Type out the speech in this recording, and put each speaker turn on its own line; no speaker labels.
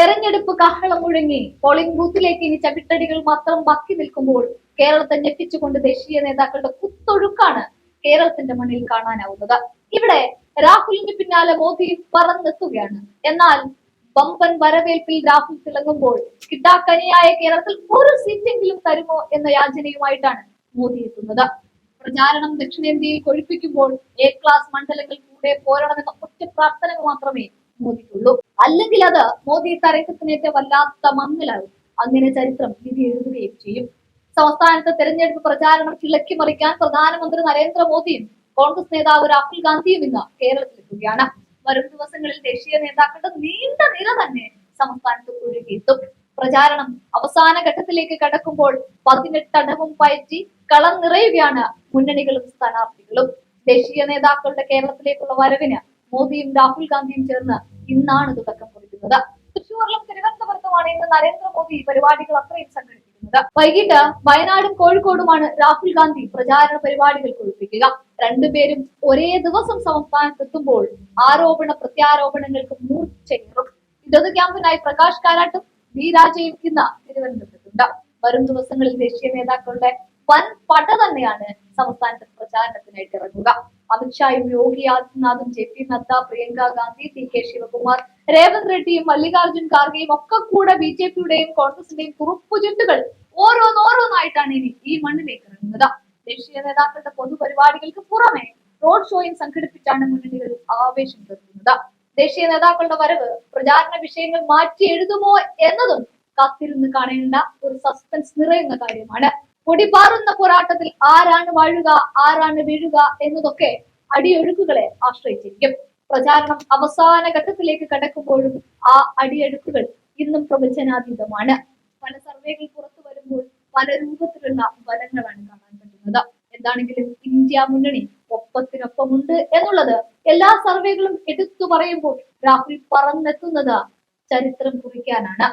തെരഞ്ഞെടുപ്പ് കഹളം മുഴങ്ങി പോളിംഗ് ബൂത്തിലേക്ക് ഇനി ചവിട്ടടികൾ മാത്രം ബാക്കി നിൽക്കുമ്പോൾ കേരളത്തെ ഞെട്ടിച്ചുകൊണ്ട് ദേശീയ നേതാക്കളുടെ കുത്തൊഴുക്കാണ് കേരളത്തിന്റെ മണ്ണിൽ കാണാനാവുന്നത്. ഇവിടെ രാഹുലിന് പിന്നാലെ മോദി പറന്നെത്തുകയാണ്. എന്നാൽ ബമ്പൻ വരവേൽപ്പിൽ രാഹുൽ തിളങ്ങുമ്പോൾ കിട്ടാക്കനിയായ കേരളത്തിൽ ഒരു സീറ്റെങ്കിലും തരുമോ എന്ന യാചനയുമായിട്ടാണ് മോദി എത്തുന്നത്. പ്രചാരണം ദക്ഷിണേന്ത്യയിൽ കൊഴിപ്പിക്കുമ്പോൾ എ ക്ലാസ് മണ്ഡലങ്ങൾ കൂടെ പോരണമെന്ന ഒറ്റ പ്രാർത്ഥന മാത്രമേ മോദിക്കുള്ളൂ. അല്ലെങ്കിൽ അത് മോദി തരംഗത്തിനേറ്റ വല്ലാത്ത മങ്ങലാകും. അങ്ങനെ ചരിത്രം വിധി എഴുതുകയും ചെയ്യും. സംസ്ഥാനത്ത് തെരഞ്ഞെടുപ്പ് പ്രചാരണം കിളക്കി മറിക്കാൻ പ്രധാനമന്ത്രി നരേന്ദ്രമോദിയും കോൺഗ്രസ് നേതാവ് രാഹുൽ ഗാന്ധിയും ഇന്ന് കേരളത്തിലെത്തുകയാണ്. വരും ദിവസങ്ങളിൽ ദേശീയ നേതാക്കളുടെ നീണ്ട നിര തന്നെ സംസ്ഥാനത്ത് ഒഴുകിയെത്തും പ്രചാരണം അവസാന ഘട്ടത്തിലേക്ക് കടക്കുമ്പോൾ പതിനെട്ടടവും പയറ്റി കളം നിറയുകയാണ് മുന്നണികളും സ്ഥാനാർത്ഥികളും. ദേശീയ നേതാക്കളുടെ കേരളത്തിലേക്കുള്ള വരവിന് മോദിയും രാഹുൽ ഗാന്ധിയും ചേർന്ന് ഇന്നാണ് തുടക്കം കുറിക്കുന്നത്. തൃശൂരിലും തിരുവനന്തപുരത്തുമാണ് ഇന്ന് നരേന്ദ്രമോദി പരിപാടികൾ അത്രയും സംഘടിപ്പിക്കുന്നത്. വൈകിട്ട് വയനാടും കോഴിക്കോടുമാണ് രാഹുൽ ഗാന്ധി പ്രചാരണ പരിപാടികൾ കൊഴുപ്പിക്കുക. രണ്ടുപേരും ഒരേ ദിവസം സംസ്ഥാനത്തെത്തുമ്പോൾ ആരോപണ പ്രത്യാരോപണങ്ങൾക്ക് മൂർച്ചയേറും. ഇടത് ക്യാമ്പിനായി പ്രകാശ് കാരാട്ടും വി രാജയും ഇന്ന് തിരുവനന്തപുരത്തുണ്ട്. വരും ദിവസങ്ങളിൽ ദേശീയ നേതാക്കളുടെ വൻ പട തന്നെയാണ് സംസ്ഥാനത്ത് പ്രചാരണത്തിനായിട്ട് ഇറങ്ങുക. അമിത്ഷായും Yogi ആദിത്യനാഥും J P Nadda Priyanka Gandhi T K Shivakumar Revanth റെഡ്ഡിയും Mallikarjun ഖാർഗെയും ഒക്കെ കൂടെ ബി ജെ പിയുടെയും കോൺഗ്രസിന്റെയും കുറുപ്പുചുണ്ടുകൾ ഓരോന്നോരോന്നായിട്ടാണ് ഇനി ഈ മണ്ണിലേക്ക് ഇറങ്ങുന്നത്. ദേശീയ നേതാക്കളുടെ പൊതുപരിപാടികൾക്ക് പുറമെ റോഡ് ഷോയും സംഘടിപ്പിച്ചാണ് മുന്നണികൾ ആവേശം തീർക്കുന്നത് ദേശീയ നേതാക്കളുടെ വരവ് പ്രചാരണ വിഷയങ്ങൾ മാറ്റി എഴുതുമോ എന്നതും കാത്തിരുന്ന് കാണേണ്ട ഒരു സസ്പെൻസ് നിറയുന്ന കാര്യമാണ്. പൊടിപാറുന്ന പോരാട്ടത്തിൽ ആരാണ് വാഴുക ആരാണ് വീഴുക എന്നതൊക്കെ അടിയൊഴുക്കുകളെ ആശ്രയിച്ചിരിക്കും. പ്രചാരണം അവസാന ഘട്ടത്തിലേക്ക് കടക്കുമ്പോഴും ആ അടിയൊഴുക്കുകൾ ഇന്നും പ്രവചനാതീതമാണ്. പല സർവേകൾ പുറത്തു വരുമ്പോൾ പല രൂപത്തിലുള്ള ഫലങ്ങളാണ് കാണാൻ പറ്റുന്നത്. എന്താണെങ്കിലും ഇന്ത്യ മുന്നണി ഒപ്പത്തിനൊപ്പമുണ്ട് എന്നുള്ളത് എല്ലാ സർവേകളും എടുത്തു പറയുമ്പോൾ രാഹുൽ പറന്നെത്തുന്നത് ചരിത്രം കുറിക്കാനാണ്.